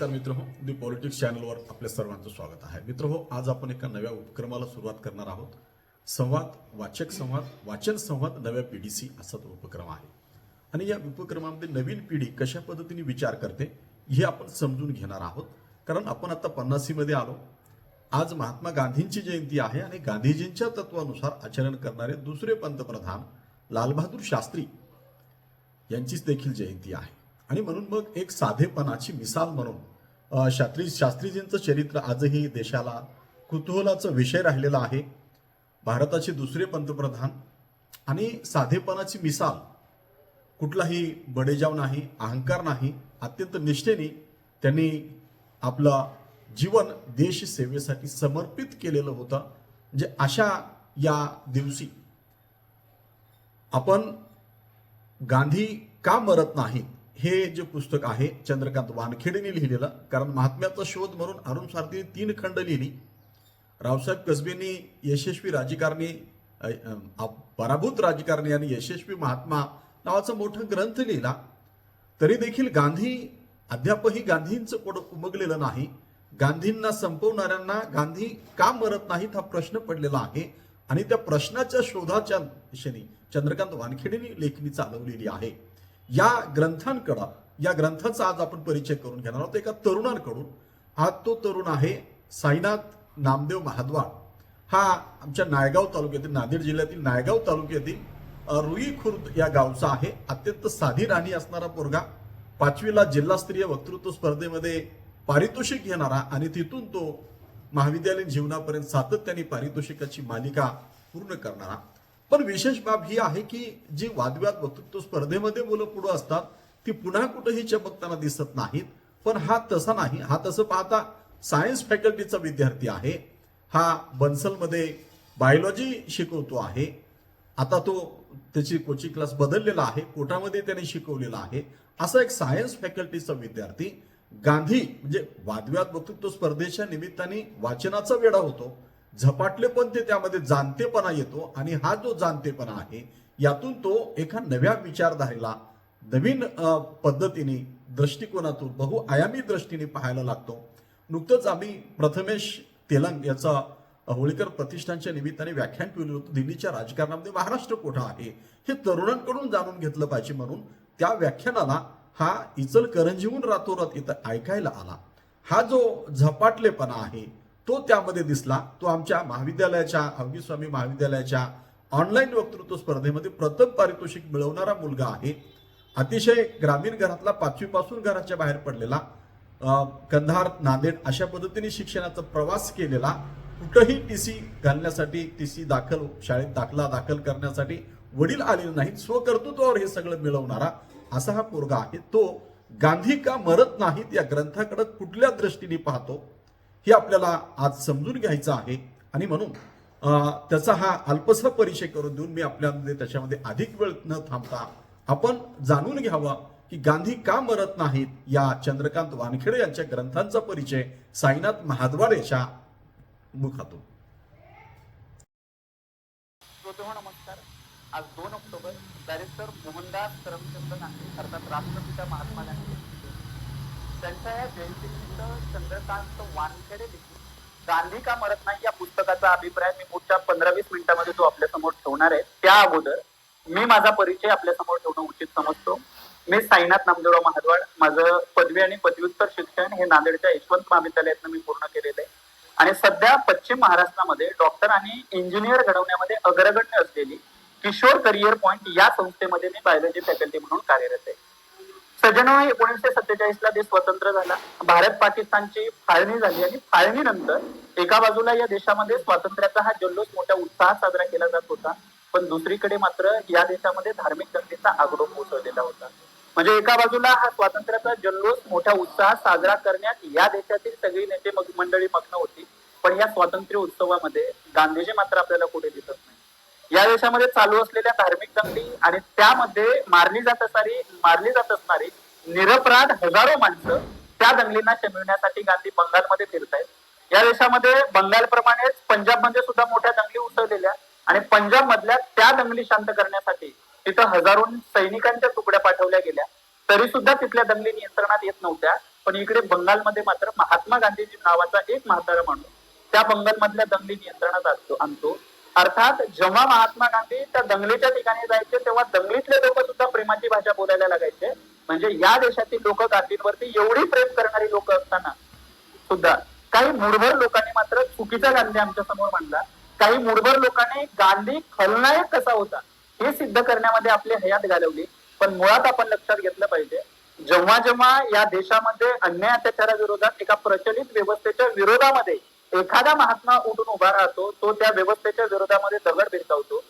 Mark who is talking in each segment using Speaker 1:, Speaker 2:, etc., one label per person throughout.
Speaker 1: नमस्कार मित्र हो दी पॉलिटिक्स चॅनलवर आपल्या सर्वांचं स्वागत आहे मित्र हो आज आपण एका नव्या उपक्रमाला सुरुवात करणार आहोत संवाद वाचक संवाद वाचन संवाद नव्या पिढीसी असा तो उपक्रम आहे आणि या उपक्रमामध्ये नवीन पिढी कशा पद्धतीने विचार करते हे आपण समजून घेणार आहोत कारण आपण आता मध्ये आलो आज महात्मा गांधींची जयंती आहे आणि गांधीजींच्या तत्वानुसार आचरण करणारे दुसरे पंतप्रधान लालबहादूर शास्त्री यांचीच देखील जयंती आहे आणि म्हणून मग एक साधेपणाची मिसाल म्हणून शास्त्री शास्त्रीजींचं चरित्र आजही देशाला कुतूहलाचा विषय राहिलेला आहे भारताचे दुसरे पंतप्रधान आणि साधेपणाची मिसाल कुठलाही बडेजाव नाही अहंकार नाही अत्यंत निष्ठेने त्यांनी आपलं जीवन देशसेवेसाठी समर्पित केलेलं होतं जे म्हणजे अशा या दिवशी आपण गांधी का मरत नाहीत हे जे पुस्तक आहे चंद्रकांत वानखेडेने लिहिलेलं कारण महात्म्याचा शोध म्हणून अरुण सारथीने तीन खंड लिहिली रावसाहेब कसबेंनी यशस्वी राजकारणी पराभूत राजकारणी आणि यशस्वी महात्मा नावाचा मोठा ग्रंथ लिहिला तरी देखील गांधी अध्यापही गांधींचं पोट उमगलेलं नाही गांधींना संपवणाऱ्यांना गांधी का मरत नाहीत हा प्रश्न पडलेला आहे आणि त्या प्रश्नाच्या शोधाच्या दिशेने चंद्रकांत वानखेडेने लेखणी चालवलेली आहे या ग्रंथांकडा या ग्रंथाचा आज आपण परिचय करून घेणार आहोत एका तरुणांकडून हा तो तरुण आहे साईनाथ नामदेव महाद्वाळ हा आमच्या नायगाव तालुक्यातील नांदेड जिल्ह्यातील नायगाव तालुक्यातील रुई खुर्द या गावचा आहे अत्यंत साधी राणी असणारा पोरगा पाचवीला जिल्हास्तरीय वक्तृत्व स्पर्धेमध्ये पारितोषिक घेणारा आणि तिथून तो महाविद्यालयीन जीवनापर्यंत सातत्याने पारितोषिकाची मालिका पूर्ण करणारा पण विशेष बाब ही आहे की जी वादव्यात वक्तृत्व स्पर्धेमध्ये मुलं पुढं असतात ती पुन्हा कुठेही चपकताना दिसत नाहीत पण हा तसा नाही हा तसं पाहता सायन्स फॅकल्टीचा विद्यार्थी आहे हा बन्सलमध्ये बायोलॉजी शिकवतो आहे आता तो त्याची कोचिंग क्लास बदललेला आहे कोटामध्ये त्याने शिकवलेला आहे असा एक सायन्स फॅकल्टीचा विद्यार्थी गांधी म्हणजे वादव्यात वक्तृत्व स्पर्धेच्या निमित्ताने वाचनाचा वेळा होतो झपाटलेपण ते त्यामध्ये जाणतेपणा येतो आणि हा जो जाणतेपणा आहे यातून तो एका नव्या विचारधारेला नवीन पद्धतीने दृष्टिकोनातून बहुआयामी दृष्टीने पाहायला लागतो नुकतंच आम्ही प्रथमेश तेलंग याचा होळीकर प्रतिष्ठानच्या निमित्ताने व्याख्यान केलं होतं दिल्लीच्या राजकारणामध्ये महाराष्ट्र कोठा आहे हे तरुणांकडून जाणून घेतलं पाहिजे म्हणून त्या व्याख्यानाला हा इचलकरंजीहून रातोरात इथं ऐकायला आला हा जो झपाटलेपणा आहे तो त्यामध्ये दिसला तो आमच्या महाविद्यालयाच्या अवगी स्वामी महाविद्यालयाच्या ऑनलाईन वक्तृत्व स्पर्धेमध्ये प्रथम पारितोषिक मिळवणारा मुलगा आहे अतिशय ग्रामीण घरातला पाचवीपासून घराच्या बाहेर पडलेला कंधार नांदेड अशा पद्धतीने शिक्षणाचा प्रवास केलेला कुठंही टी सी घालण्यासाठी टी सी दाखल शाळेत दाखला दाखल करण्यासाठी वडील आलेले नाहीत स्वकर्तृत्वावर हे सगळं मिळवणारा असा हा पोरगा आहे तो गांधी का मरत नाहीत या ग्रंथाकडे कुठल्या दृष्टीने पाहतो हे आपल्याला आज समजून घ्यायचं आहे आणि म्हणून त्याचा हा अल्पसा परिचय करून देऊन मी आपल्यामध्ये त्याच्यामध्ये अधिक वेळ न थांबता आपण जाणून घ्यावं की गांधी का मरत नाहीत या चंद्रकांत वानखेडे यांच्या ग्रंथांचा परिचय साईनाथ महाद्वार याच्या मुखातून
Speaker 2: हो, नमस्कार आज दोन ऑक्टोबर बॅरिस्टर मोहनदास करमचंद गांधी अर्थात राष्ट्रपिता महात्मा गांधी त्यांच्या या जयंतीनिमित्त चंद्रकांत वानखेडे लिखित गांधी का मरत नाही या पुस्तकाचा अभिप्राय मी पुढच्या पंधरा वीस मिनिटांमध्ये तो आपल्या समोर ठेवणार आहे त्या अगोदर मी माझा परिचय आपल्या समोर ठेवणं उचित समजतो मी साईनाथ नामदेवराव महाद्वाड माझं पदवी आणि पदव्युत्तर शिक्षण हे नांदेडच्या यशवंत महाविद्यालयातनं मी पूर्ण केलेलं आहे आणि सध्या पश्चिम महाराष्ट्रामध्ये डॉक्टर आणि इंजिनियर घडवण्यामध्ये अग्रगण्य असलेली किशोर करिअर पॉइंट या संस्थेमध्ये मी बायोलॉजी फॅकल्टी म्हणून कार्यरत आहे सजनो हे एकोणीसशे सत्तेचाळीस ला देश स्वतंत्र झाला भारत पाकिस्तानची फाळणी झाली आणि फाळणीनंतर एका बाजूला या देशामध्ये स्वातंत्र्याचा हा जल्लोष मोठ्या उत्साहात साजरा केला जात होता पण दुसरीकडे मात्र या देशामध्ये धार्मिक दंगलीचा आगडोप पोहोचवलेला होता म्हणजे एका बाजूला हा स्वातंत्र्याचा जल्लोष मोठ्या उत्साहात साजरा करण्यात या देशातील सगळी नेते मंडळी मग्न होती पण या स्वातंत्र्य उत्सवामध्ये गांधीजी मात्र आपल्याला कुठे दिसत नाही या देशामध्ये चालू असलेल्या धार्मिक दंगली आणि त्यामध्ये मारली जात असणारी मारली जात असणारी निरपराध हजारो माणसं त्या दंगलींना शमिवण्यासाठी गांधी बंगालमध्ये फिरत आहेत या देशामध्ये बंगालप्रमाणेच पंजाबमध्ये सुद्धा मोठ्या दंगली उसळलेल्या आणि पंजाब मधल्या त्या दंगली शांत करण्यासाठी तिथं हजारो सैनिकांच्या तुकड्या पाठवल्या गेल्या तरी सुद्धा तिथल्या दंगली नियंत्रणात येत नव्हत्या पण इकडे बंगालमध्ये मात्र महात्मा गांधीजी नावाचा एक म्हातारा माणूस त्या बंगालमधल्या दंगली नियंत्रणात आणतो अर्थात जेव्हा महात्मा गांधी त्या दंगलीच्या ठिकाणी जायचे तेव्हा दंगलीतले लोक सुद्धा प्रेमाची भाषा बोलायला लागायचे म्हणजे या देशातील लोक गांधींवरती एवढी प्रेम करणारी लोक असताना सुद्धा काही मुरभर लोकांनी मात्र चुकीचा गांधी आमच्या समोर मांडला काही मुरभर लोकांनी गांधी खलनायक कसा होता हे सिद्ध करण्यामध्ये आपली हयात घालवली पण मुळात आपण लक्षात घेतलं पाहिजे जेव्हा जेव्हा या देशामध्ये अन्याय अत्याचाराविरोधात एका प्रचलित व्यवस्थेच्या विरोधामध्ये एखादा महात्मा उठून उभा राहतो तो त्या व्यवस्थेच्या विरोधामध्ये दगड भिरकावतो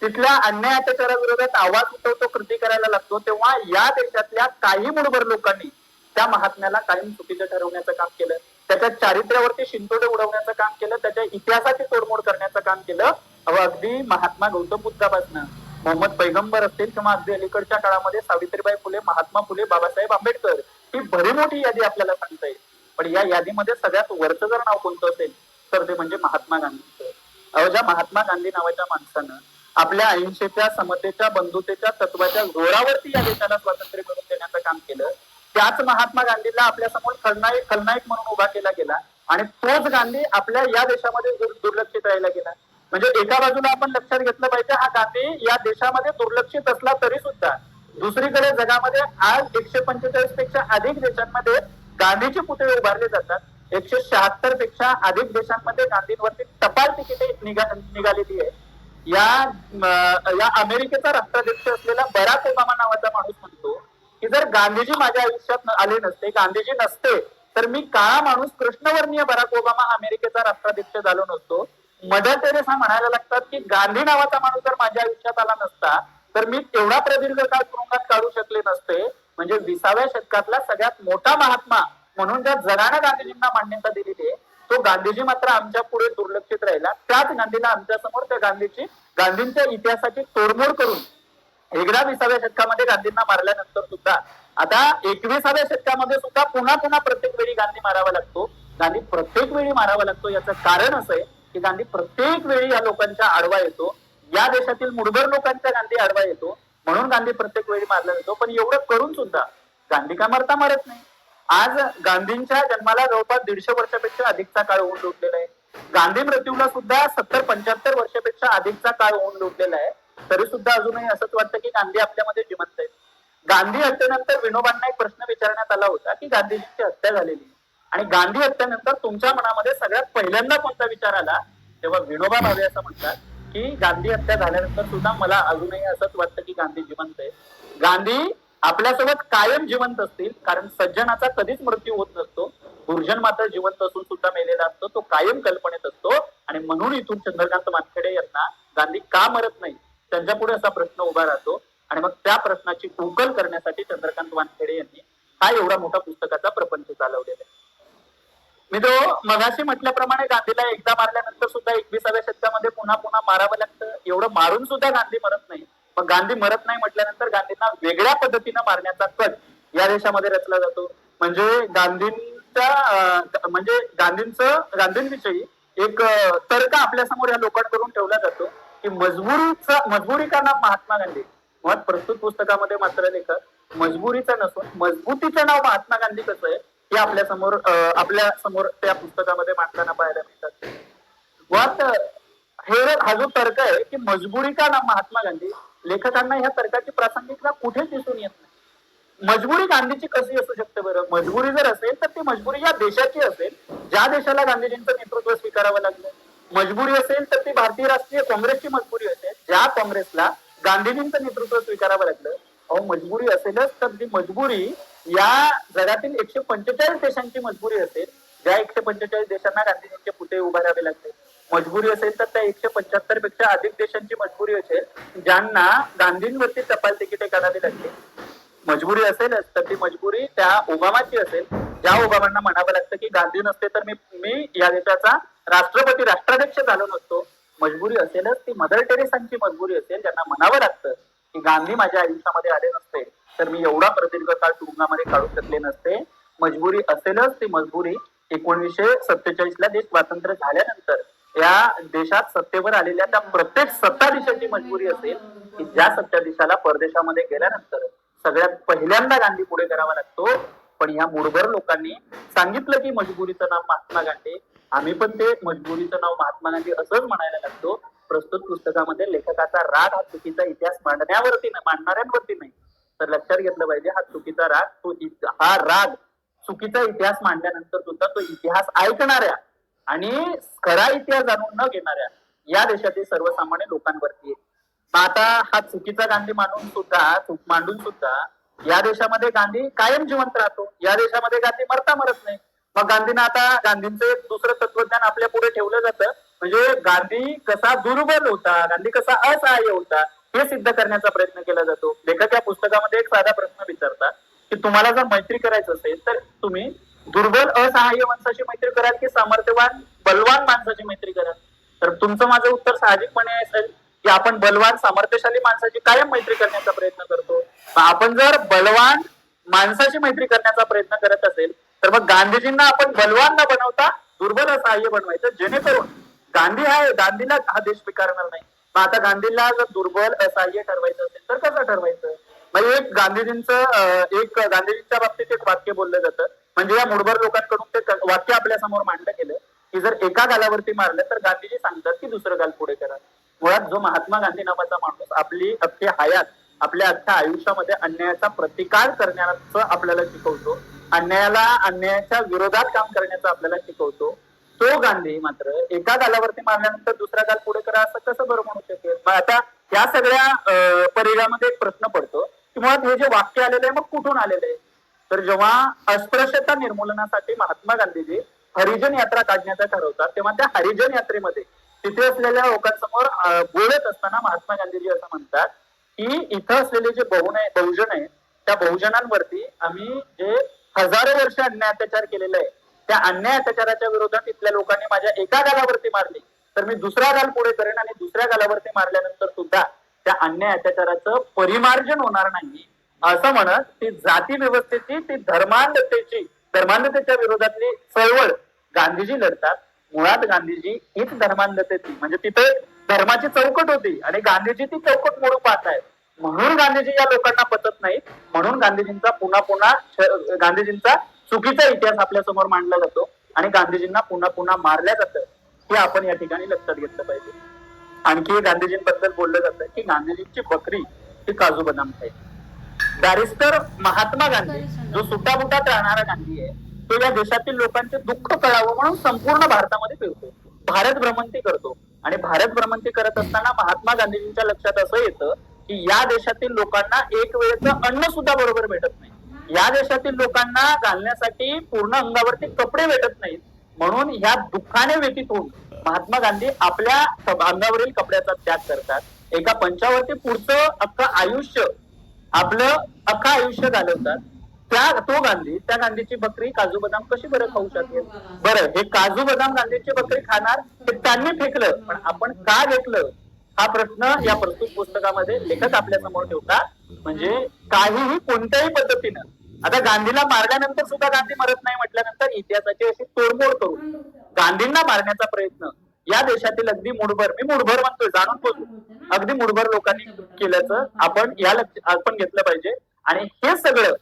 Speaker 2: तिथल्या अन्याय अत्याचाराविरोधात आवाज उठवतो कृती करायला लागतो तेव्हा या देशातल्या काही मुळभर लोकांनी त्या महात्म्याला कायम चुकीचं ठरवण्याचं काम केलं त्याच्या चारित्र्यावरती शिंतोडे उडवण्याचं काम केलं त्याच्या इतिहासाची तोडमोड करण्याचं काम केलं अगदी महात्मा गौतम बुद्धापासनं मोहम्मद पैगंबर असतील किंवा अगदी अलीकडच्या काळामध्ये सावित्रीबाई फुले महात्मा फुले बाबासाहेब आंबेडकर ही भरी मोठी यादी आपल्याला सांगता येईल पण या यादीमध्ये सगळ्यात वरचं जर नाव कोणतं असेल तर ते म्हणजे महात्मा गांधी अवजा महात्मा गांधी नावाच्या माणसानं आपल्या अहिंसेच्या समतेच्या बंधुतेच्या तत्वाच्या जोरावरती या देशाला स्वातंत्र्य करून देण्याचं काम केलं त्याच महात्मा गांधीला आपल्या समोर खलनायक खलनायक म्हणून उभा केला गेला आणि तोच गांधी आपल्या या देशामध्ये दुर्लक्षित राहिला गेला म्हणजे एका बाजूला आपण लक्षात घेतलं पाहिजे हा गांधी या देशामध्ये दुर्लक्षित असला तरी सुद्धा दुसरीकडे जगामध्ये आज एकशे पंचेचाळीस पेक्षा अधिक देशांमध्ये गांधीचे पुतळे उभारले जातात एकशे शहात्तर पेक्षा अधिक देशांमध्ये गांधींवरती टपाल तिकिटे निघालेली आहे या या अमेरिकेचा राष्ट्राध्यक्ष असलेला बराक ओबामा नावाचा माणूस म्हणतो की जर गांधीजी माझ्या आयुष्यात आले नसते गांधीजी नसते तर मी काळा माणूस कृष्णवर्णीय बराक ओबामा अमेरिकेचा राष्ट्राध्यक्ष झालो नसतो मदर हा म्हणायला लागतात की गांधी नावाचा माणूस जर माझ्या आयुष्यात आला नसता तर मी तेवढा प्रदीर्घ काळ तुरुंगात काढू शकले नसते म्हणजे विसाव्या शतकातला सगळ्यात मोठा महात्मा म्हणून ज्या जगानं गांधीजींना मान्यता दिली ते तो गांधीजी मात्र आमच्या पुढे दुर्लक्षित राहिला त्याच गांधीला आमच्या समोर त्या गांधीची गांधींच्या इतिहासाची तोडमोड करून एकदा विसाव्या शतकामध्ये गांधींना मारल्यानंतर सुद्धा आता एकविसाव्या शतकामध्ये सुद्धा पुन्हा पुन्हा प्रत्येक वेळी गांधी मारावा लागतो गांधी प्रत्येक वेळी मारावा लागतो याचं कारण असं आहे की गांधी प्रत्येक वेळी या लोकांच्या आडवा येतो या देशातील मुडभर लोकांचा गांधी आडवा येतो म्हणून गांधी प्रत्येक वेळी मारला जातो पण एवढं करून सुद्धा गांधी का मरता मरत नाही आज गांधींच्या जन्माला जवळपास दीडशे वर्षापेक्षा अधिकचा काळ होऊन लुटलेला आहे गांधी मृत्यूला सुद्धा सत्तर पंच्याहत्तर वर्षापेक्षा अधिकचा काळ होऊन लोटलेला आहे तरी सुद्धा अजूनही असंच वाटतं की गांधी आपल्यामध्ये जिवंत आहेत गांधी हत्येनंतर विनोबांना एक प्रश्न विचारण्यात आला होता की गांधीजींची हत्या झालेली आणि गांधी हत्येनंतर तुमच्या मनामध्ये सगळ्यात पहिल्यांदा कोणता विचार आला तेव्हा विनोबा भावे असं म्हणतात की गांधी हत्या झाल्यानंतर सुद्धा मला अजूनही असंच वाटतं की गांधी जिवंत आहे गांधी आपल्यासोबत कायम जिवंत असतील कारण सज्जनाचा कधीच मृत्यू होत नसतो गुर्जन मात्र जिवंत असून सुद्धा मेलेला असतो तो कायम कल्पनेत असतो आणि म्हणून इथून चंद्रकांत मानखेडे यांना गांधी का मरत नाही त्यांच्या पुढे असा प्रश्न उभा राहतो आणि मग त्या प्रश्नाची उकल करण्यासाठी चंद्रकांत वानखेडे यांनी हा एवढा मोठा पुस्तकाचा प्रपंच चालवलेला आहे मी तो मगाशी म्हटल्याप्रमाणे गांधीला एकदा मारल्यानंतर सुद्धा एकविसाव्या शतकामध्ये पुन्हा पुन्हा मारावं लागतं एवढं मारून सुद्धा गांधी मरत नाही पण गांधी मरत नाही म्हटल्यानंतर गांधींना वेगळ्या पद्धतीनं मारण्याचा कट या देशामध्ये रचला जातो म्हणजे गांधींचा म्हणजे गांधींचं गांधींविषयी एक तर्क आपल्या समोर या लोकांकडून ठेवला जातो की मजबुरीचा मजबुरी का नाव महात्मा गांधी मग प्रस्तुत पुस्तकामध्ये मात्र लेखक मजबुरीचा नसून मजबूतीचं नाव महात्मा गांधी कसं आहे हे आपल्या समोर आपल्या समोर त्या पुस्तकामध्ये मांडताना पाहायला मिळतात वाट हे हा जो तर्क आहे की मजबुरी का ना महात्मा गांधी लेखकांना ह्या तर्काची प्रासंगिकता कुठेच दिसून येत नाही मजबुरी गांधीची कशी असू शकते बरं मजबुरी जर असेल तर ती मजबुरी या देशाची असेल ज्या देशाला गांधीजींचं नेतृत्व स्वीकारावं लागलं मजबुरी असेल तर ती भारतीय राष्ट्रीय काँग्रेसची मजबुरी असेल ज्या काँग्रेसला गांधीजींचं नेतृत्व स्वीकारावं लागलं अहो मजबुरी असेलच तर ती मजबुरी या जगातील एकशे पंचेचाळीस देशांची मजबुरी असेल ज्या एकशे पंचेचाळीस देशांना गांधीजींचे पुतळे उभारावे लागते मजबुरी असेल तर त्या एकशे पंच्याहत्तर पेक्षा अधिक देशांची मजबुरी असेल ज्यांना गांधींवरती टपाल तिकिटे काढावी लागते मजबुरी असेलच तर ती मजबुरी त्या ओबामाची असेल ज्या ओबामांना म्हणावं लागतं की गांधी नसते तर मी मी या देशाचा राष्ट्रपती राष्ट्राध्यक्ष झालो नसतो मजबुरी असेलच ती मदर टेरेसांची मजबुरी असेल ज्यांना म्हणावं लागतं की गांधी माझ्या आयुष्यामध्ये आले नसते तर मी एवढा प्रदीर्घ काळ तुरुंगामध्ये काढू शकले नसते मजबुरी असेलच ती मजबुरी एकोणीसशे सत्तेचाळीस ला देश स्वातंत्र्य झाल्यानंतर या देशात सत्तेवर आलेल्या त्या प्रत्येक सत्ताधीशाची मजबुरी असेल की ज्या सत्ताधीशाला परदेशामध्ये गेल्यानंतर सगळ्यात पहिल्यांदा गांधी पुढे करावा लागतो पण ह्या मुडभर लोकांनी सांगितलं की मजबुरीचं नाव महात्मा गांधी आम्ही पण ते मजबुरीचं नाव महात्मा गांधी असंच म्हणायला लागतो प्रस्तुत पुस्तकामध्ये लेखकाचा राग हा चुकीचा इतिहास मांडण्यावरती नाही मांडणाऱ्यांवरती नाही तर लक्षात घेतलं पाहिजे हा चुकीचा राग तो हा राग चुकीचा इतिहास मांडल्यानंतर सुद्धा तो इतिहास ऐकणाऱ्या आणि खरा इतिहास जाणून न घेणाऱ्या या देशातील सर्वसामान्य लोकांवरती आता हा चुकीचा गांधी मांडून सुद्धा मांडून सुद्धा या देशामध्ये गांधी कायम जिवंत राहतो या देशामध्ये गांधी मरता मरत नाही मग गांधींना आता गांधींचं दुसरं तत्वज्ञान आपल्या पुढे ठेवलं जातं म्हणजे गांधी कसा दुर्बल होता गांधी कसा असहाय्य होता हे सिद्ध करण्याचा प्रयत्न केला जातो लेखक या पुस्तकामध्ये एक साधा प्रश्न विचारतात की तुम्हाला जर मैत्री करायचं असेल तर तुम्ही दुर्बल असहाय्य माणसाची मैत्री कराल की सामर्थ्यवान बलवान माणसाची मैत्री कराल तर तुमचं माझं उत्तर साहजिकपणे असेल की आपण बलवान सामर्थ्यशाली माणसाची कायम मैत्री करण्याचा प्रयत्न करतो आपण जर बलवान माणसाची मैत्री करण्याचा प्रयत्न करत असेल तर मग गांधीजींना आपण बलवान न बनवता दुर्बल असहाय्य बनवायचं जेणेकरून गांधी हा गांधीला हा देश स्वीकारणार नाही मग आता गांधीला जर दुर्बल असहाय्य ठरवायचं असेल तर कसं ठरवायचं म्हणजे एक गांधीजींचं एक गांधीजींच्या बाबतीत एक वाक्य बोललं जातं म्हणजे या मुडभर लोकांकडून ते वाक्य आपल्या समोर मांडलं गेलं की जर एका गालावरती मारलं तर गांधीजी सांगतात की दुसरं गाल पुढे करा मुळात जो महात्मा गांधी नावाचा माणूस आपली अख्खी हयात आपल्या अख्ख्या आयुष्यामध्ये अन्यायाचा प्रतिकार करण्याचं आपल्याला शिकवतो अन्यायाला अन्यायाच्या विरोधात काम करण्याचं आपल्याला शिकवतो तो गांधी मात्र एका गालावरती मारल्यानंतर दुसरा गाल पुढे करा असं कसं बरं म्हणू शकेल मग आता या सगळ्या परिघामध्ये एक प्रश्न पडतो की मुळात हे जे वाक्य आलेलं आहे मग कुठून आलेलं आहे तर जेव्हा अस्पृश्यता निर्मूलनासाठी महात्मा गांधीजी हरिजन यात्रा काढण्याचं ठरवतात तेव्हा त्या हरिजन यात्रेमध्ये तिथे असलेल्या लोकांसमोर बोलत असताना महात्मा गांधीजी असं म्हणतात की इथं असलेले जे बहुन आहे बहुजन आहे त्या बहुजनांवरती आम्ही जे हजारो वर्ष अन्याय अत्याचार केलेले आहे त्या अन्याय अत्याचाराच्या विरोधात इथल्या लोकांनी माझ्या एका गालावरती मारली तर मी दुसरा गाल पुढे करेन आणि दुसऱ्या गालावरती मारल्यानंतर सुद्धा त्या अन्याय अत्याचाराचं परिमार्जन होणार नाही असं म्हणत ती जाती व्यवस्थेची ती धर्मांधतेची धर्मांधतेच्या विरोधातली चळवळ गांधीजी लढतात मुळात गांधीजी हीच धर्मांधतेची म्हणजे तिथे धर्माची चौकट होती आणि गांधीजी ती चौकट मोडून पाहत आहेत म्हणून गांधीजी या लोकांना पटत नाही म्हणून गांधीजींचा पुन्हा पुन्हा गांधीजींचा चुकीचा इतिहास आपल्या समोर मांडला जातो आणि गांधीजींना पुन्हा पुन्हा मारल्या जातं हे आपण या ठिकाणी लक्षात घेतलं पाहिजे आणखी गांधीजींबद्दल बोललं जातं की गांधीजींची बकरी ही काजू बदाम आहे बॅरिस्टर महात्मा गांधी जो बुटात राहणारा गांधी आहे तो या देशातील लोकांचे दुःख कळावं म्हणून संपूर्ण भारतामध्ये फिरतो भारत भ्रमंती करतो आणि भारत भ्रमण करत असताना महात्मा गांधीजींच्या लक्षात असं येतं की या देशातील लोकांना एक वेळेचं अन्न सुद्धा बरोबर भेटत नाही या देशातील लोकांना घालण्यासाठी पूर्ण अंगावरती कपडे भेटत नाहीत म्हणून ह्या दुःखाने व्यतीत होऊन महात्मा गांधी आपल्या अंगावरील कपड्याचा त्याग करतात एका पंचावरती पुढचं अख्खं आयुष्य आपलं अख्खं आयुष्य घालवतात त्या तो गांधी त्या गांधीची बकरी काजू बदाम कशी बरं खाऊ शकते बरं हे काजू बदाम गांधीची बकरी खाणार हे त्यांनी फेकलं पण आपण का घेतलं हा प्रश्न या प्रस्तुत पुस्तकामध्ये लेखक आपल्या समोर ठेवता म्हणजे काहीही कोणत्याही पद्धतीनं आता गांधीला मारल्यानंतर सुद्धा गांधी मरत नाही म्हटल्यानंतर इतिहासाची अशी तोडमोड करू गांधींना मारण्याचा प्रयत्न या देशातील अगदी मुठभर मी मुठभर म्हणतोय जाणून बोलतो अगदी मुठभर लोकांनी केल्याचं आपण या लक्ष आपण घेतलं पाहिजे आणि हे सगळं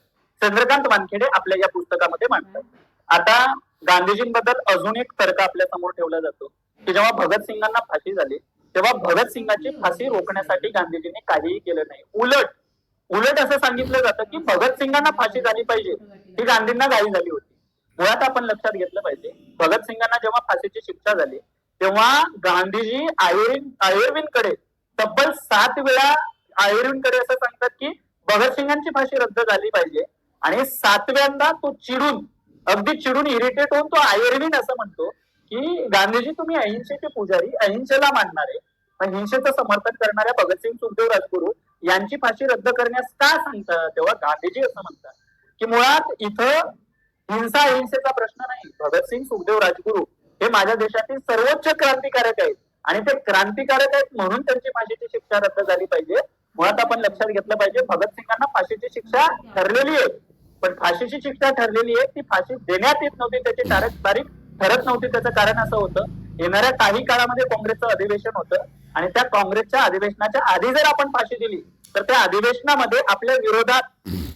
Speaker 2: चंद्रकांत वानखेडे आपल्या या पुस्तकामध्ये मांडतात आता गांधीजींबद्दल अजून एक तर्क आपल्या समोर ठेवला जातो की जेव्हा भगतसिंगांना फाशी झाली तेव्हा भगतसिंगाची फाशी रोखण्यासाठी गांधीजींनी काहीही केलं नाही उलट उलट असं सांगितलं जातं की भगतसिंगांना फाशी झाली पाहिजे ही गांधींना गाई झाली होती मुळात आपण लक्षात घेतलं पाहिजे भगतसिंगांना जेव्हा फाशीची शिक्षा झाली तेव्हा गांधीजी आयुर्विन आयुर्विनकडे तब्बल सात वेळा आयुर्विनकडे असं सांगतात की भगतसिंगांची फाशी रद्द झाली पाहिजे आणि सातव्यांदा तो चिडून अगदी चिडून इरिटेट होऊन तो आयर्विन असं म्हणतो की गांधीजी तुम्ही अहिंसेचे पुजारी अहिंसेला मानणारे अहिंसेचं समर्थन करणाऱ्या भगतसिंग सुखदेव राजगुरू यांची फाशी रद्द करण्यास का सांगतात तेव्हा गांधीजी असं म्हणतात की मुळात इथं हिंसा अहिंसेचा प्रश्न नाही भगतसिंग सुखदेव राजगुरू हे माझ्या देशातील सर्वोच्च क्रांतिकारक आहेत आणि ते क्रांतिकारक आहेत म्हणून त्यांची फाशीची शिक्षा रद्द झाली पाहिजे मुळात आपण लक्षात घेतलं पाहिजे भगतसिंगांना फाशीची शिक्षा ठरलेली आहे पण फाशीची शिक्षा ठरलेली आहे ती फाशी देण्यात येत नव्हती त्याची तारख तारीख ठरत नव्हती त्याचं कारण असं होतं येणाऱ्या काही काळामध्ये काँग्रेसचं अधिवेशन होतं आणि त्या काँग्रेसच्या अधिवेशनाच्या आधी जर आपण फाशी दिली तर त्या अधिवेशनामध्ये आपल्या विरोधात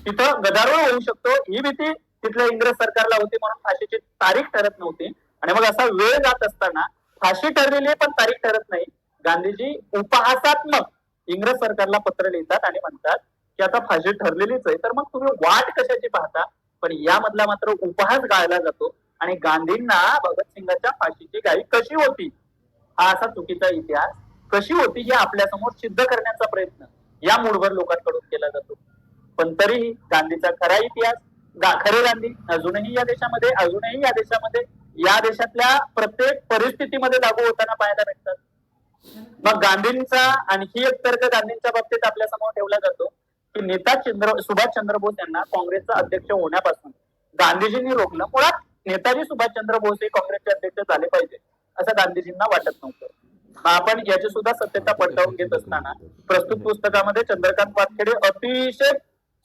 Speaker 2: तिथं गदारोळ होऊ शकतो ही भीती तिथल्या इंग्रज सरकारला होती म्हणून फाशीची तारीख ठरत नव्हती आणि मग असा वेळ जात असताना फाशी ठरलेली आहे पण तारीख ठरत नाही गांधीजी उपहासात्मक इंग्रज सरकारला पत्र लिहितात आणि म्हणतात की आता फाशी ठरलेलीच आहे तर मग तुम्ही वाट कशाची पाहता पण यामधला मात्र उपहास गाळला जातो आणि गांधींना भगतसिंगाच्या फाशीची गाई कशी होती हा असा चुकीचा इतिहास कशी होती हे आपल्या समोर सिद्ध करण्याचा प्रयत्न या मूळभर लोकांकडून केला जातो पण तरीही गांधीचा खरा इतिहास खरे गांधी अजूनही या देशामध्ये अजूनही या देशामध्ये या देशातल्या प्रत्येक परिस्थितीमध्ये लागू होताना पाहायला भेटतात मग गांधींचा आणखी एक तर्क गांधींच्या बाबतीत आपल्या समोर ठेवला जातो नेता चंद्र सुभाषचंद्र बोस यांना काँग्रेसचा अध्यक्ष होण्यापासून गांधीजींनी रोखलं मुळात नेताजी सुभाषचंद्र बोस हे काँग्रेसचे अध्यक्ष झाले पाहिजे असं गांधीजींना वाटत नव्हतं आपण याची सुद्धा सत्यता पडताळून घेत असताना प्रस्तुत पुस्तकामध्ये चंद्रकांत वाटखेडे अतिशय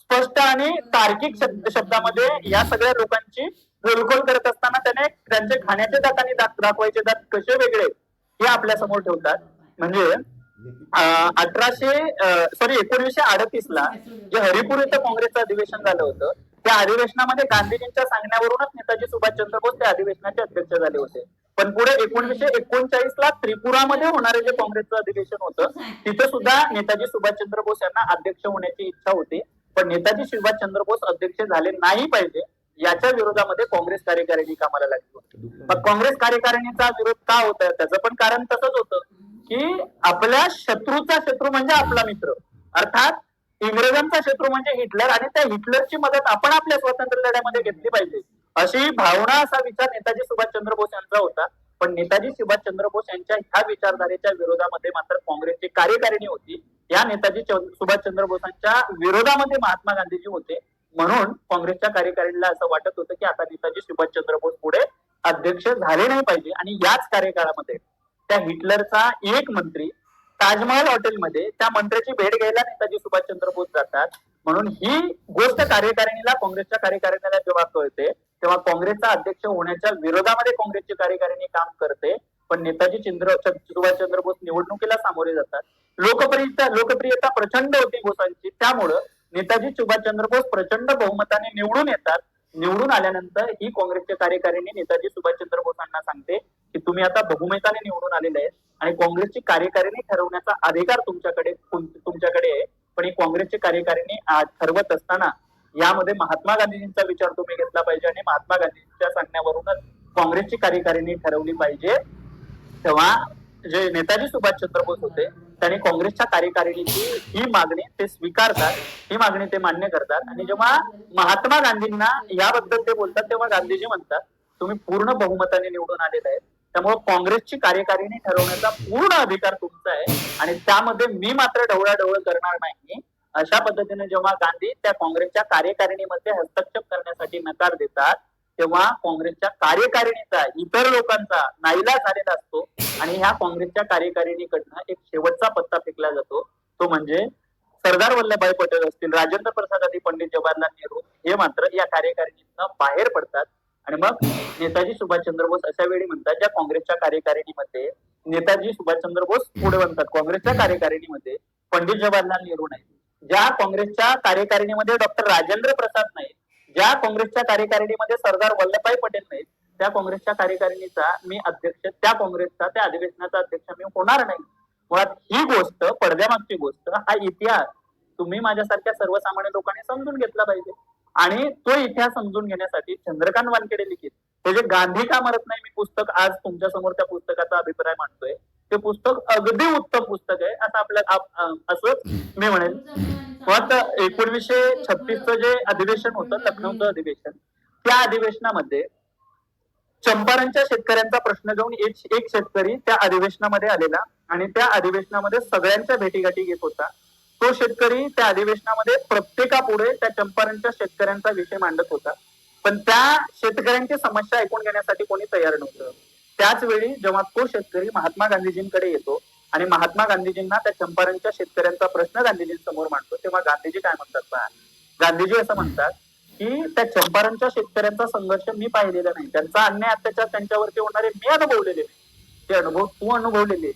Speaker 2: स्पष्ट आणि तार्किक शब्दामध्ये या सगळ्या लोकांची गोलगोल करत असताना त्याने त्यांचे खाण्याचे दात आणि दात दाखवायचे दात कसे वेगळे हे आपल्या समोर ठेवतात म्हणजे अठराशे सॉरी एकोणीसशे अडतीस ला जे हरिपूर इथं काँग्रेसचं अधिवेशन झालं होतं त्या अधिवेशनामध्ये गांधीजींच्या सांगण्यावरूनच नेताजी सुभाषचंद्र बोस त्या अधिवेशनाचे अध्यक्ष झाले होते पण पुढे एकोणीसशे एकोणचाळीस ला त्रिपुरामध्ये होणारे जे काँग्रेसचं अधिवेशन होतं तिथे सुद्धा नेताजी सुभाषचंद्र बोस यांना अध्यक्ष होण्याची इच्छा होती पण नेताजी सुभाषचंद्र बोस अध्यक्ष झाले नाही पाहिजे याच्या विरोधामध्ये काँग्रेस कार्यकारिणी कामाला लागली होती मग काँग्रेस कार्यकारिणीचा विरोध का होता त्याचं पण कारण तसंच होतं की आपल्या शत्रूचा शत्रू म्हणजे आपला मित्र अर्थात इंग्रजांचा शत्रू म्हणजे हिटलर आणि त्या हिटलरची मदत आपण आपल्या स्वातंत्र्य लढ्यामध्ये घेतली पाहिजे अशी भावना असा विचार नेताजी सुभाषचंद्र बोस यांचा होता पण नेताजी सुभाषचंद्र बोस यांच्या ह्या विचारधारेच्या विरोधामध्ये मात्र काँग्रेसची कार्यकारिणी होती या नेताजी सुभाषचंद्र बोसांच्या विरोधामध्ये महात्मा गांधीजी होते म्हणून काँग्रेसच्या कार्यकारिणीला असं वाटत होतं की आता नेताजी सुभाषचंद्र बोस पुढे अध्यक्ष झाले नाही पाहिजे आणि याच कार्यकाळामध्ये त्या हिटलरचा एक मंत्री ताजमहल हॉटेलमध्ये त्या मंत्र्याची भेट घ्यायला नेताजी सुभाषचंद्र बोस जातात म्हणून ही गोष्ट कार्यकारिणीला काँग्रेसच्या कार्यकारिणीला जेव्हा कळते तेव्हा काँग्रेसचा अध्यक्ष होण्याच्या विरोधामध्ये काँग्रेसची कार्यकारिणी काम करते पण नेताजी चंद्र सुभाषचंद्र बोस निवडणुकीला सामोरे जातात लोकप्रियता लोकप्रियता प्रचंड होती बोसांची त्यामुळं नेताजी सुभाषचंद्र बोस प्रचंड बहुमताने निवडून येतात निवडून आल्यानंतर ही काँग्रेसच्या कार्यकारिणी नेताजी सुभाषचंद्र बोसांना सांगते की तुम्ही आता बहुमताने निवडून आलेले आहेत आणि काँग्रेसची कार्यकारिणी ठरवण्याचा अधिकार तुमच्याकडे तुमच्याकडे आहे पण ही काँग्रेसची कार्यकारिणी ठरवत असताना यामध्ये महात्मा गांधीजींचा विचार तुम्ही घेतला पाहिजे आणि महात्मा गांधीजींच्या सांगण्यावरूनच काँग्रेसची कार्यकारिणी ठरवली पाहिजे तेव्हा जे नेताजी सुभाषचंद्र बोस होते त्यांनी काँग्रेसच्या कार्यकारिणीची ही मागणी ते स्वीकारतात ही मागणी ते मान्य करतात आणि जेव्हा महात्मा गांधींना याबद्दल ते बोलतात तेव्हा गांधीजी म्हणतात तुम्ही पूर्ण बहुमताने निवडून आलेले आहेत त्यामुळे काँग्रेसची कार्यकारिणी ठरवण्याचा पूर्ण अधिकार तुमचा आहे आणि त्यामध्ये मी मात्र ढवळाढवळ करणार नाही अशा पद्धतीने जेव्हा गांधी त्या काँग्रेसच्या कार्यकारिणीमध्ये हस्तक्षेप करण्यासाठी नकार देतात तेव्हा काँग्रेसच्या कार्यकारिणीचा इतर लोकांचा नाईला झालेला असतो आणि ह्या काँग्रेसच्या कार्यकारिणीकडनं एक शेवटचा पत्ता फेकला जातो तो म्हणजे सरदार वल्लभभाई पटेल असतील राजेंद्र प्रसाद आदी पंडित जवाहरलाल नेहरू हे मात्र या कार्यकारिणीतनं बाहेर पडतात आणि मग नेताजी सुभाषचंद्र बोस अशा वेळी म्हणतात ज्या काँग्रेसच्या कार्यकारिणीमध्ये नेताजी सुभाषचंद्र बोस पुढे म्हणतात काँग्रेसच्या कार्यकारिणीमध्ये पंडित जवाहरलाल नेहरू नाही ज्या काँग्रेसच्या कार्यकारिणीमध्ये डॉक्टर राजेंद्र प्रसाद नाहीत ज्या काँग्रेसच्या कार्यकारिणीमध्ये सरदार वल्लभभाई पटेल नाहीत त्या काँग्रेसच्या कार्यकारिणीचा मी अध्यक्ष त्या काँग्रेसचा त्या अधिवेशनाचा अध्यक्ष मी होणार नाही मुळात ही गोष्ट पडद्यामागची गोष्ट हा इतिहास तुम्ही माझ्यासारख्या सर्वसामान्य लोकांनी समजून घेतला पाहिजे आणि तो इतिहास समजून घेण्यासाठी चंद्रकांत वानखेडे लिखित हे जे गांधी का मरत नाही मी पुस्तक आज तुमच्या समोर त्या पुस्तकाचा अभिप्राय मांडतोय ते पुस्तक अगदी उत्तम पुस्तक आहे असं आपल्या असं मी म्हणेल मग एकोणीसशे छत्तीसचं जे अधिवेशन होतं लखनौचं अधिवेशन त्या अधिवेशनामध्ये चंपारणच्या शेतकऱ्यांचा प्रश्न घेऊन एक शेतकरी त्या अधिवेशनामध्ये आलेला आणि त्या अधिवेशनामध्ये सगळ्यांच्या भेटीगाठी घेत होता तो शेतकरी त्या अधिवेशनामध्ये प्रत्येकापुढे त्या चंपारणच्या शेतकऱ्यांचा विषय मांडत होता पण त्या शेतकऱ्यांची समस्या ऐकून घेण्यासाठी कोणी तयार नव्हतं त्याच वेळी जेव्हा तो शेतकरी महात्मा गांधीजींकडे येतो आणि महात्मा गांधीजींना त्या चंपारणच्या शेतकऱ्यांचा प्रश्न समोर मांडतो तेव्हा गांधीजी काय म्हणतात पहा गांधीजी असं म्हणतात की त्या चंपारणच्या शेतकऱ्यांचा संघर्ष मी पाहिलेला नाही त्यांचा अन्याय अत्याचार त्यांच्यावरती होणारे मी अनुभवलेले नाही ते अनुभव तू अनुभवलेले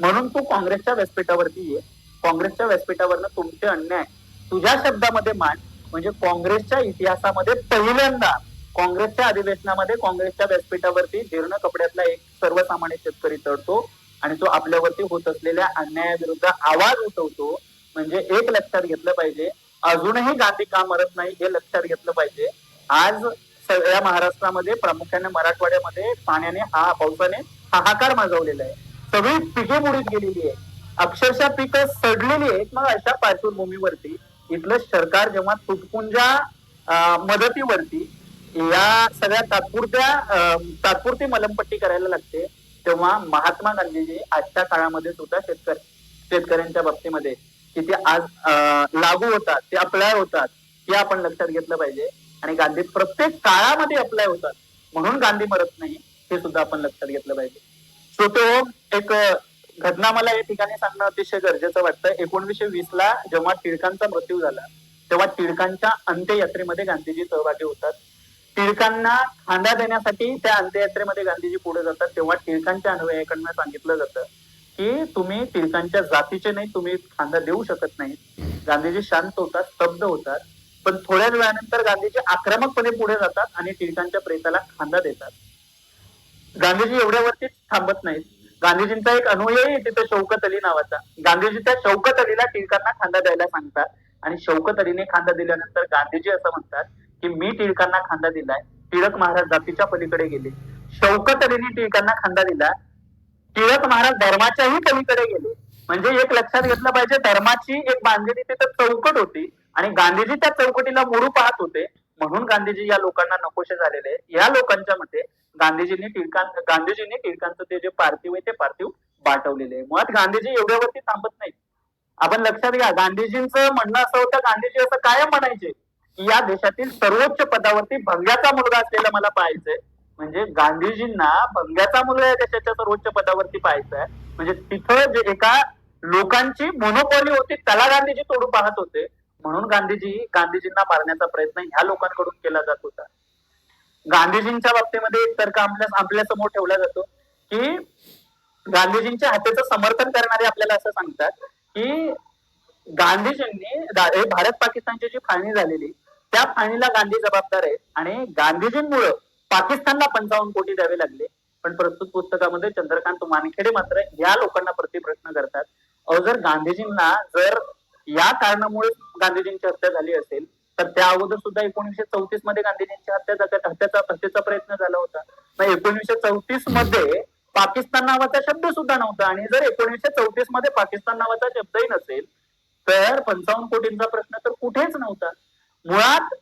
Speaker 2: म्हणून तू काँग्रेसच्या व्यासपीठावरती ये काँग्रेसच्या व्यासपीठावरनं तुमचे अन्याय तुझ्या शब्दामध्ये मान म्हणजे काँग्रेसच्या इतिहासामध्ये पहिल्यांदा काँग्रेसच्या अधिवेशनामध्ये काँग्रेसच्या व्यासपीठावरती जीर्ण कपड्यातला एक सर्वसामान्य शेतकरी चढतो आणि तो आपल्यावरती होत असलेल्या अन्यायाविरुद्ध आवाज उठवतो म्हणजे एक लक्षात घेतलं पाहिजे अजूनही गांधी का मरत नाही हे लक्षात घेतलं पाहिजे आज सगळ्या महाराष्ट्रामध्ये प्रामुख्याने मराठवाड्यामध्ये पाण्याने हा पावसाने हाहाकार माजवलेला आहे सगळी पिके बुडीत गेलेली आहे अक्षरशः पिकं सडलेली आहेत मग अशा पार्श्वभूमीवरती इथलं सरकार जेव्हा तुटपुंजा मदतीवरती या सगळ्या तात्पुरत्या तात्पुरती मलमपट्टी करायला लागते तेव्हा महात्मा गांधीजी आजच्या काळामध्ये सुद्धा शेतकरी शेतकऱ्यांच्या बाबतीमध्ये किती आज लागू होतात ते अप्लाय होतात हे आपण लक्षात घेतलं पाहिजे आणि गांधी प्रत्येक काळामध्ये अप्लाय होतात म्हणून गांधी मरत नाही हे सुद्धा आपण लक्षात घेतलं पाहिजे श्रोतो एक घटना मला या ठिकाणी सांगणं अतिशय गरजेचं वाटतं एकोणीसशे वीस ला जेव्हा टिळकांचा मृत्यू झाला तेव्हा टिळकांच्या अंत्ययात्रेमध्ये गांधीजी सहभागी होतात टिळकांना खांदा देण्यासाठी त्या अंत्ययात्रेमध्ये गांधीजी पुढे जातात तेव्हा टिळकांच्या अनुवयाकडनं सांगितलं जातं की तुम्ही टिळकांच्या जातीचे नाही तुम्ही खांदा देऊ शकत नाही गांधीजी शांत होतात स्तब्ध होतात पण थोड्याच वेळानंतर गांधीजी आक्रमकपणे पुढे जातात आणि टिळकांच्या प्रेताला खांदा देतात गांधीजी एवढ्यावरती थांबत नाहीत गांधीजींचा एक अनुयायी तिथे शौकत अली नावाचा गांधीजी त्या शौकत अलीला टिळकांना खांदा द्यायला सांगतात आणि शौकत अलीने खांदा दिल्यानंतर गांधीजी असं म्हणतात की मी टिळकांना खांदा दिलाय टिळक महाराज जातीच्या पलीकडे गेले शौकत अलीने टिळकांना खांदा दिला टिळक महाराज धर्माच्याही पलीकडे गेले म्हणजे एक लक्षात घेतलं पाहिजे धर्माची एक बांधलेली तिथे चौकट होती आणि गांधीजी त्या चौकटीला मुरू पाहत होते म्हणून गांधीजी या लोकांना नकोशे झालेले या लोकांच्या मते गांधीजींनी टिळकांत गांधीजींनी टिळकांचं ते जे पार्थिव आहे ते पार्थिव पाठवलेले आहे मुळात गांधीजी एवढ्यावरती थांबत नाहीत आपण लक्षात घ्या गांधीजींचं म्हणणं असं होतं गांधीजी असं कायम म्हणायचे की या देशातील सर्वोच्च पदावरती भंग्याचा मुलगा असलेला मला पाहायचंय म्हणजे गांधीजींना भंग्याचा मुलगा या देशाच्या सर्वोच्च पदावरती पाहायचा आहे म्हणजे तिथं जे एका लोकांची मोनोपॉली होती त्याला गांधीजी तोडू पाहत होते म्हणून गांधीजी गांधीजींना मारण्याचा प्रयत्न ह्या लोकांकडून केला जात होता गांधीजींच्या बाबतीमध्ये एक तर्क आपल्या आपल्या समोर ठेवला जातो की गांधीजींच्या हत्येचं समर्थन करणारे आपल्याला असं सांगतात की गांधीजींनी भारत पाकिस्तानची जी फाळणी झालेली त्या फाळणीला गांधी जबाबदार आहेत आणि गांधीजींमुळे पाकिस्तानला पंचावन्न कोटी द्यावे लागले पण प्रस्तुत पुस्तकामध्ये चंद्रकांत मानखेडे मात्र या लोकांना प्रतिप्रश्न करतात अहो जर गांधीजींना जर या कारणामुळे गांधीजींची हत्या झाली असेल तर त्या अगोदर सुद्धा एकोणीसशे चौतीस मध्ये गांधीजींची हत्याचा हत्येचा प्रयत्न झाला होता मग एकोणीसशे चौतीस मध्ये पाकिस्तान नावाचा शब्द सुद्धा नव्हता आणि जर एकोणीसशे चौतीस मध्ये पाकिस्तान नावाचा शब्दही नसेल तर पंचावन्न कोटींचा प्रश्न तर कुठेच नव्हता मुळात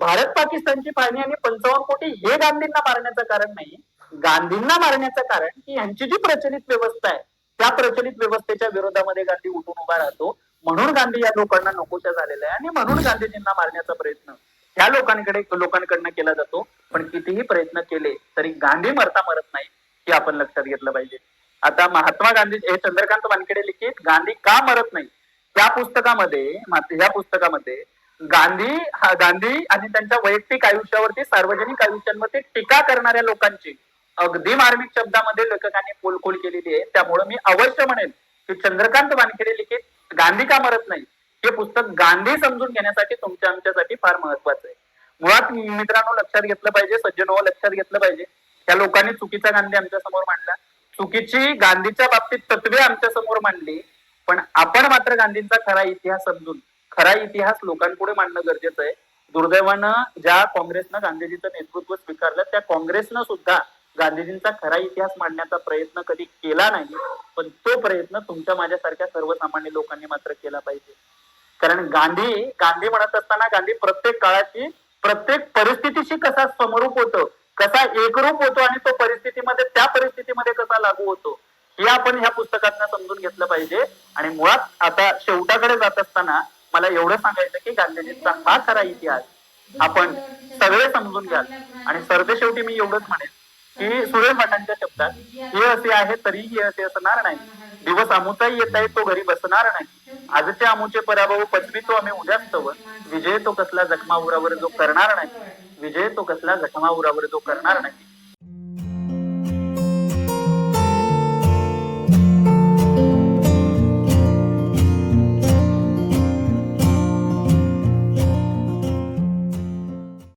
Speaker 2: भारत पाकिस्तानची फाळणी आणि पंचावन्न कोटी हे गांधींना मारण्याचं कारण नाही गांधींना मारण्याचं कारण की यांची जी प्रचलित व्यवस्था आहे त्या प्रचलित व्यवस्थेच्या विरोधामध्ये गांधी उठून उभा राहतो म्हणून गांधी या लोकांना नकोशा झालेल्या आहे आणि म्हणून गांधीजींना मारण्याचा प्रयत्न त्या लोकांकडे लोकांकडनं केला जातो पण कितीही प्रयत्न केले तरी गांधी मरता मरत नाही हे आपण लक्षात घेतलं पाहिजे आता महात्मा गांधी हे चंद्रकांत वानखेडे लिखित गांधी का मरत नाही त्या पुस्तकामध्ये ह्या पुस्तकामध्ये गांधी गांधी आणि त्यांच्या वैयक्तिक आयुष्यावरती सार्वजनिक आयुष्यांमध्ये टीका करणाऱ्या लोकांची अगदी मार्मिक शब्दामध्ये लेखकांनी पोलखोल केलेली आहे त्यामुळे मी अवश्य म्हणेन की चंद्रकांत वानखेडे लिखित गांधी का मरत नाही हे पुस्तक गांधी समजून घेण्यासाठी तुमच्या आमच्यासाठी फार महत्वाचं आहे मुळात मित्रांनो लक्षात घेतलं पाहिजे सज्जनो लक्षात घेतलं पाहिजे त्या लोकांनी चुकीचा गांधी आमच्या समोर मांडला चुकीची गांधीच्या बाबतीत तत्वे आमच्या समोर मांडली पण आपण मात्र गांधींचा खरा इतिहास समजून खरा इतिहास लोकांपुढे मांडणं गरजेचं आहे दुर्दैवानं ज्या काँग्रेसनं गांधीजीचं नेतृत्व स्वीकारलं त्या काँग्रेसनं सुद्धा गांधीजींचा खरा इतिहास मांडण्याचा प्रयत्न कधी केला नाही पण तो प्रयत्न तुमच्या माझ्यासारख्या सर्वसामान्य लोकांनी मात्र केला पाहिजे कारण गांधी गांधी म्हणत असताना गांधी प्रत्येक काळाची प्रत्येक परिस्थितीशी कसा समरूप होतो कसा एकरूप होतो आणि तो परिस्थितीमध्ये त्या परिस्थितीमध्ये कसा लागू होतो हे आपण ह्या पुस्तकातून समजून घेतलं पाहिजे आणि मुळात आता शेवटाकडे जात असताना मला एवढं सांगायचं की गांधीजींचा हा खरा इतिहास आपण सगळे समजून घ्याल आणि सरदेशेवटी मी एवढंच म्हणेन की भटांच्या शब्दात हे असे आहे तरी हे असे असणार नाही दिवस आमूचाही येत आहे तो घरी बसणार नाही आजचे आमूचे पराभव तो आम्ही उद्याच तव विजय तो कसला जखमा उरावर जो करणार नाही विजय तो कसला जखमा उरावर जो करणार नाही